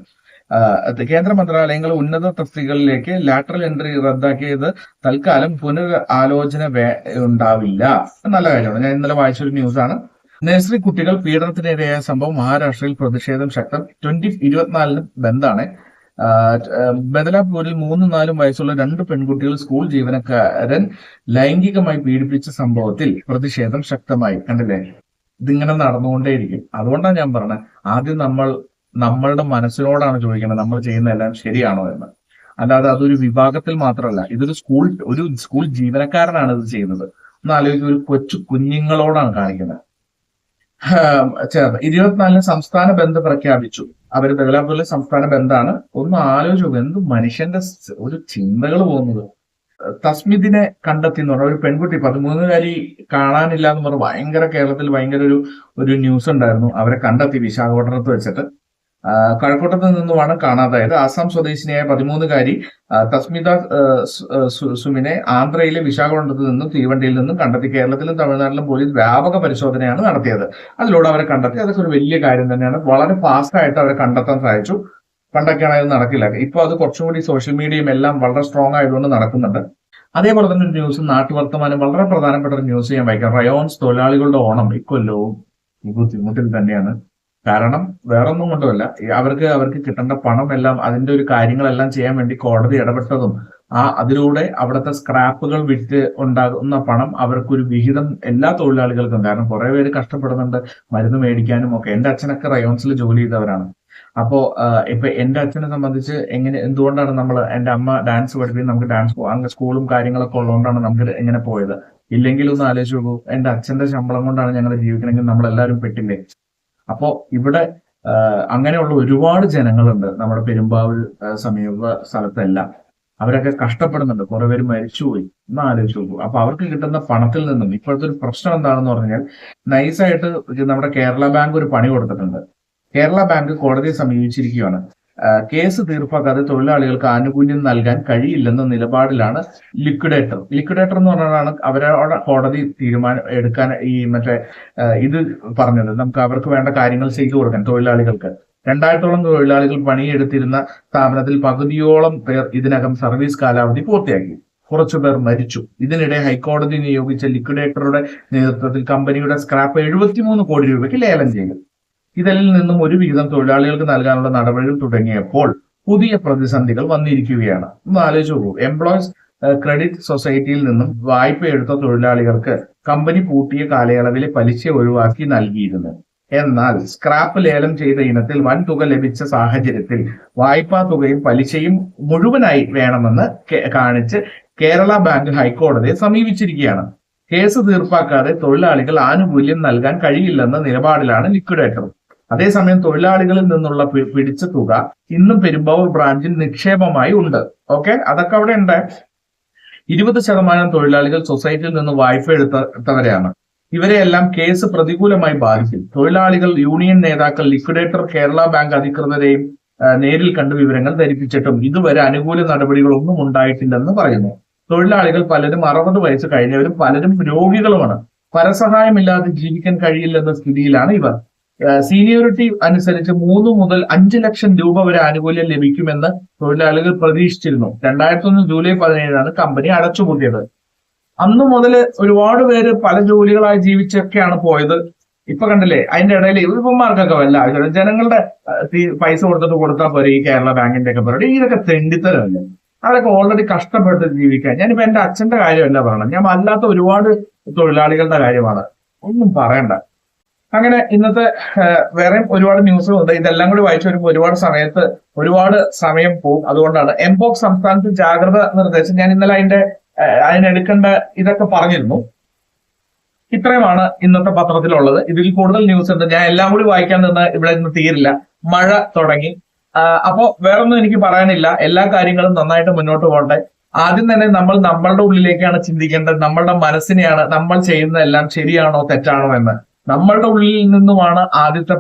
കേന്ദ്ര മന്ത്രാലയങ്ങൾ ഉന്നത തസ്തികകളിലേക്ക് ലാറ്ററൽ എൻട്രി റദ്ദാക്കിയത് തൽക്കാലം പുനരാലോചന ഉണ്ടാവില്ല. നല്ല കാര്യമാണ്. ഞാൻ ഇന്നലെ വായിച്ചൊരു ന്യൂസാണ്. നഴ്സറി കുട്ടികൾ പീഡനത്തിനിരയായ സംഭവം മഹാരാഷ്ട്രയിൽ പ്രതിഷേധം ശക്തം. ട്വന്റി ഇരുപത്തിനാലിന് ബന്ദാണ് ബദലാപൂരിൽ മൂന്നും നാലും വയസ്സുള്ള രണ്ട് പെൺകുട്ടികൾ സ്കൂൾ ജീവനക്കാരൻ ലൈംഗികമായി പീഡിപ്പിച്ച സംഭവത്തിൽ പ്രതിഷേധം ശക്തമായി. കണ്ടില്ലേ? ഇതിങ്ങനെ നടന്നുകൊണ്ടേയിരിക്കും. അതുകൊണ്ടാണ് ഞാൻ പറഞ്ഞത് ആദ്യം നമ്മൾ നമ്മളുടെ മനസ്സിനോടാണ് ചോദിക്കുന്നത് നമ്മൾ ചെയ്യുന്ന എല്ലാം ശരിയാണോ എന്ന്. അല്ലാതെ അതൊരു വിഭാഗത്തിൽ മാത്രമല്ല ഇതൊരു സ്കൂൾ ഒരു സ്കൂൾ ജീവനക്കാരനാണ് ഇത് ചെയ്യുന്നത്. ഒന്ന് ആലോചിക്കുക ഒരു കൊച്ചു കുഞ്ഞുങ്ങളോടാണ് കാണിക്കുന്നത്. ചേർന്ന്. ഇരുപത്തിനാലിന് സംസ്ഥാന ബന്ധം പ്രഖ്യാപിച്ചു. അവർ ബംഗളാപൂരിലെ സംസ്ഥാന ബന്ധാണ്. ഒന്ന് ആലോചിച്ചു. എന്ത് മനുഷ്യന്റെ ഒരു ചിന്തകൾ പോകുന്നത്. തസ്മിദിനെ കണ്ടെത്തി എന്ന് പറഞ്ഞ ഒരു പെൺകുട്ടി പതിമൂന്നുകാരി കാണാനില്ല എന്ന് പറഞ്ഞ ഭയങ്കര കേരളത്തിൽ ഭയങ്കര ഒരു ഒരു ന്യൂസ് ഉണ്ടായിരുന്നു. അവരെ കണ്ടെത്തി വിശാഖപട്ടണത്ത് വെച്ചിട്ട്. കഴക്കൂട്ടത്ത് നിന്നുമാണ് കാണാതായത്. ആസാം സ്വദേശിനിയായ പതിമൂന്നുകാരി തസ്മിത സുമിനെ ആന്ധ്രയിലെ വിശാഖപട്ടണത്ത് നിന്നും തീവണ്ടിയിൽ നിന്നും കണ്ടെത്തി. കേരളത്തിലും തമിഴ്നാട്ടിലും പോലീസ് വ്യാപക പരിശോധനയാണ് നടത്തിയത്. അതിലൂടെ അവരെ കണ്ടെത്തി. അതൊക്കെ ഒരു വലിയ കാര്യം തന്നെയാണ്. വളരെ ഫാസ്റ്റ് ആയിട്ട് അവരെ കണ്ടെത്താൻ സാധിച്ചു. പണ്ടൊക്കെയാണ് നടക്കില്ല. ഇപ്പൊ അത് കുറച്ചും കൂടി സോഷ്യൽ മീഡിയയും എല്ലാം വളരെ സ്ട്രോങ് ആയതുകൊണ്ട് നടക്കുന്നുണ്ട്. അതേപോലെ തന്നെ ഒരു ന്യൂസ് നാട്ടുവർത്തമാനം വളരെ പ്രധാനപ്പെട്ട ഒരു ന്യൂസ് ഞാൻ വായിക്കാം. റയോൺസ് തൊഴിലാളികളുടെ ഓണം. ഇക്കൊല്ലവും ബുദ്ധിമുട്ടിൽ തന്നെയാണ്. കാരണം വേറൊന്നും കൊണ്ടുമല്ല അവർക്ക് അവർക്ക് കിട്ടേണ്ട പണം എല്ലാം അതിന്റെ ഒരു കാര്യങ്ങളെല്ലാം ചെയ്യാൻ വേണ്ടി കോടതി ഇടപെട്ടതും ആ അതിലൂടെ അവിടുത്തെ സ്ക്രാപ്പുകൾ വിറ്റ് ഉണ്ടാകുന്ന പണം അവർക്കൊരു വിഹിതം എല്ലാ തൊഴിലാളികൾക്കും. കാരണം കുറെ പേര് കഷ്ടപ്പെടുന്നുണ്ട് മരുന്ന് മേടിക്കാനും ഒക്കെ. എന്റെ അച്ഛനൊക്കെ റയോൺസിൽ ജോലി ചെയ്തവരാണ്. അപ്പോ ഇപ്പൊ എന്റെ അച്ഛനെ സംബന്ധിച്ച് എങ്ങനെ എന്തുകൊണ്ടാണ് നമ്മൾ എന്റെ അമ്മ ഡാൻസ് പഠിപ്പിക്കും നമുക്ക് ഡാൻസ് അങ്ങ് സ്കൂളും കാര്യങ്ങളൊക്കെ ഉള്ളതുകൊണ്ടാണ് നമുക്ക് എങ്ങനെ പോയത്. ഇല്ലെങ്കിൽ ഒന്ന് ആലോചിച്ച് നോക്കൂ. എന്റെ അച്ഛന്റെ ശമ്പളം കൊണ്ടാണ് ഞങ്ങൾ ജീവിക്കണമെങ്കിൽ നമ്മൾ എല്ലാവരും പെട്ടില്ലേ? അപ്പോ ഇവിടെ അങ്ങനെയുള്ള ഒരുപാട് ജനങ്ങളുണ്ട് നമ്മുടെ പെരുമ്പാവൂർ സമീപ സ്ഥലത്തെല്ലാം. അവരൊക്കെ കഷ്ടപ്പെടുന്നുണ്ട്. കുറെ പേര് മരിച്ചുപോയി. എന്ന് ആലോചിച്ച് നോക്കൂ. അപ്പൊ അവർക്ക് കിട്ടുന്ന പണത്തിൽ നിന്നും ഇപ്പോഴത്തെ ഒരു പ്രശ്നം എന്താണെന്ന് പറഞ്ഞാൽ നൈസായിട്ട് നമ്മുടെ കേരള ബാങ്ക് ഒരു പണി കൊടുത്തിട്ടുണ്ട്. കേരള ബാങ്ക് കോടതിയെ സമീപിച്ചിരിക്കുകയാണ്. കേസ് തീർപ്പാക്കാതെ തൊഴിലാളികൾക്ക് ആനുകൂല്യം നൽകാൻ കഴിയില്ലെന്ന നിലപാടിലാണ് ലിക്വിഡേറ്റർ. ലിക്വിഡേറ്റർ എന്ന് പറഞ്ഞാണ് അവരോട് കോടതി തീരുമാനം എടുക്കാൻ ഈ മറ്റേ ഇത് പറഞ്ഞത്. നമുക്ക് അവർക്ക് വേണ്ട കാര്യങ്ങൾ ചെയ്തു കൊടുക്കാൻ തൊഴിലാളികൾക്ക്. രണ്ടായിരത്തോളം തൊഴിലാളികൾ പണിയെടുത്തിരുന്ന സ്ഥാപനത്തിൽ പകുതിയോളം പേർ ഇതിനകം സർവീസ് കാലാവധി പൂർത്തിയാക്കി. കുറച്ചു പേർ മരിച്ചു. ഇതിനിടെ ഹൈക്കോടതി നിയോഗിച്ച ലിക്വിഡേറ്ററുടെ നേതൃത്വത്തിൽ കമ്പനിയുടെ സ്ക്രാപ്പ് എഴുപത്തിമൂന്ന് കോടി രൂപയ്ക്ക് ലേലം ചെയ്തു. ഇതിൽ നിന്നും ഒരു വിഹിതം തൊഴിലാളികൾക്ക് നൽകാനുള്ള നടപടികൾ തുടങ്ങിയപ്പോൾ പുതിയ പ്രതിസന്ധികൾ വന്നിരിക്കുകയാണ്. ഒന്ന് ആലോചിച്ച് നോക്കൂ. എംപ്ലോയീസ് ക്രെഡിറ്റ് സൊസൈറ്റിയിൽ നിന്നും വായ്പ എടുത്ത തൊഴിലാളികൾക്ക് കമ്പനി പൂട്ടിയ കാലയളവിലെ പലിശ ഒഴിവാക്കി നൽകിയിരുന്നു. എന്നാൽ സ്ക്രാപ്പ് ലേലം ചെയ്ത ഇനത്തിൽ വൻ തുക ലഭിച്ച സാഹചര്യത്തിൽ വായ്പാ തുകയും പലിശയും മുഴുവനായി വേണമെന്ന് കാണിച്ച് കേരള ബാങ്ക് ഹൈക്കോടതിയെ സമീപിച്ചിരിക്കുകയാണ്. കേസ് തീർപ്പാക്കാതെ തൊഴിലാളികൾ ആനുകൂല്യം നൽകാൻ കഴിയില്ലെന്ന നിലപാടിലാണ് ലിക്വിഡേറ്റർ അതേസമയം തൊഴിലാളികളിൽ നിന്നുള്ള പിടിച്ച തുക ഇന്നും പെരുമ്പാവൂർ ബ്രാഞ്ചിൽ നിക്ഷേപമായി ഉണ്ട്. ഓക്കെ? അതൊക്കെ അവിടെ ഉണ്ട്. ഇരുപത് ശതമാനം തൊഴിലാളികൾ സൊസൈറ്റിയിൽ നിന്ന് വായ്പ എടുത്തവരെയാണ്. ഇവരെയെല്ലാം കേസ് പ്രതികൂലമായി ബാധിക്കും. തൊഴിലാളികൾ യൂണിയൻ നേതാക്കൾ ലിക്വിഡേറ്റർ കേരള ബാങ്ക് അധികൃതരെയും നേരിൽ കണ്ട് വിവരങ്ങൾ ധരിപ്പിച്ചിട്ടും ഇതുവരെ അനുകൂല നടപടികളൊന്നും ഉണ്ടായിട്ടില്ലെന്ന് പറയുന്നു. തൊഴിലാളികൾ പലരും അറുപത് വയസ്സ് കഴിഞ്ഞവരും പലരും രോഗികളുമാണ്. പരസഹായമില്ലാതെ ജീവിക്കാൻ കഴിയില്ലെന്ന സ്ഥിതിയിലാണ് ഇവർ. സീനിയോറിറ്റി അനുസരിച്ച് മൂന്ന് മുതൽ അഞ്ച് ലക്ഷം രൂപ വരെ ആനുകൂല്യം ലഭിക്കുമെന്ന് തൊഴിലാളികൾ പ്രതീക്ഷിച്ചിരുന്നു. രണ്ടായിരത്തി ഒന്ന് ജൂലൈ പതിനേഴിനാണ് കമ്പനി അടച്ചുപൂട്ടിയത്. അന്ന് മുതൽ ഒരുപാട് പേര് പല ജോലികളായി ജീവിച്ചൊക്കെയാണ് പോയത്. ഇപ്പൊ കണ്ടില്ലേ അതിന്റെ ഇടയിൽ ഇവന്മാർക്കൊക്കെ വല്ല ജനങ്ങളുടെ പൈസ കൊടുത്തിട്ട് കൊടുത്താൽ പോരെ ഈ കേരള ബാങ്കിന്റെ ഒക്കെ പരിപാടി ഇതൊക്കെ തെണ്ടിത്തരമല്ലേ? അവരൊക്കെ ഓൾറെഡി കഷ്ടപ്പെട്ട് ജീവിക്കാൻ. ഞാനിപ്പോ എന്റെ അച്ഛന്റെ കാര്യമല്ല പറയണം ഞാൻ അല്ലാത്ത ഒരുപാട് തൊഴിലാളികളുടെ കാര്യമാണ്. ഒന്നും പറയണ്ട. അങ്ങനെ ഇന്നത്തെ വേറെയും ഒരുപാട് ന്യൂസുകൾ ഉണ്ട്. ഇതെല്ലാം കൂടി വായിച്ചു വരുമ്പോൾ ഒരുപാട് സമയത്ത് ഒരുപാട് സമയം പോകും അതുകൊണ്ടാണ് എംപോക്സ് സംസ്ഥാനത്ത് ജാഗ്രത നിർദ്ദേശം. ഞാൻ ഇന്നലെ അതിന്റെ അതിനെടുക്കേണ്ട ഇതൊക്കെ പറഞ്ഞിരുന്നു. ഇത്രയുമാണ് ഇന്നത്തെ പത്രത്തിലുള്ളത്. ഇതിൽ കൂടുതൽ ന്യൂസ് ഉണ്ട്. ഞാൻ എല്ലാം കൂടി വായിക്കാൻ നിന്ന് ഇവിടെ നിന്ന് തീരില്ല. മഴ തുടങ്ങി. അപ്പോ വേറൊന്നും എനിക്ക് പറയാനില്ല. എല്ലാ കാര്യങ്ങളും നന്നായിട്ട് മുന്നോട്ട് പോകട്ടെ. ആദ്യം തന്നെ നമ്മൾ നമ്മളുടെ ഉള്ളിലേക്കാണ് ചിന്തിക്കേണ്ടത്. നമ്മളുടെ മനസ്സിനെയാണ് നമ്മൾ ചെയ്യുന്നതെല്ലാം ശരിയാണോ തെറ്റാണോ എന്ന്. നമ്മളുടെ ഉള്ളിൽ നിന്നുമാണ് ആദ്യത്തെ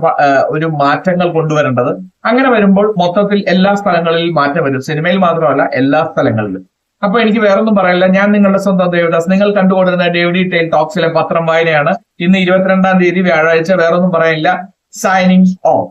ഒരു മാറ്റങ്ങൾ കൊണ്ടുവരേണ്ടത്. അങ്ങനെ വരുമ്പോൾ മൊത്തത്തിൽ എല്ലാ സ്ഥലങ്ങളിലും മാറ്റം വരും. സിനിമയിൽ മാത്രമല്ല എല്ലാ സ്ഥലങ്ങളിലും. അപ്പൊ എനിക്ക് വേറൊന്നും പറയില്ല ഞാൻ നിങ്ങളുടെ സ്വന്തം ദേവദാസ്. നിങ്ങൾ കണ്ടുകൊണ്ടിരുന്ന ഡേവിഡി ടെയിൽ ടോക്സിലെ പത്രം വായനയാണ്. ഇന്ന് ഇരുപത്തിരണ്ടാം തീയതി വ്യാഴാഴ്ച. വേറൊന്നും പറയില്ല സൈനിങ് ഓഫ്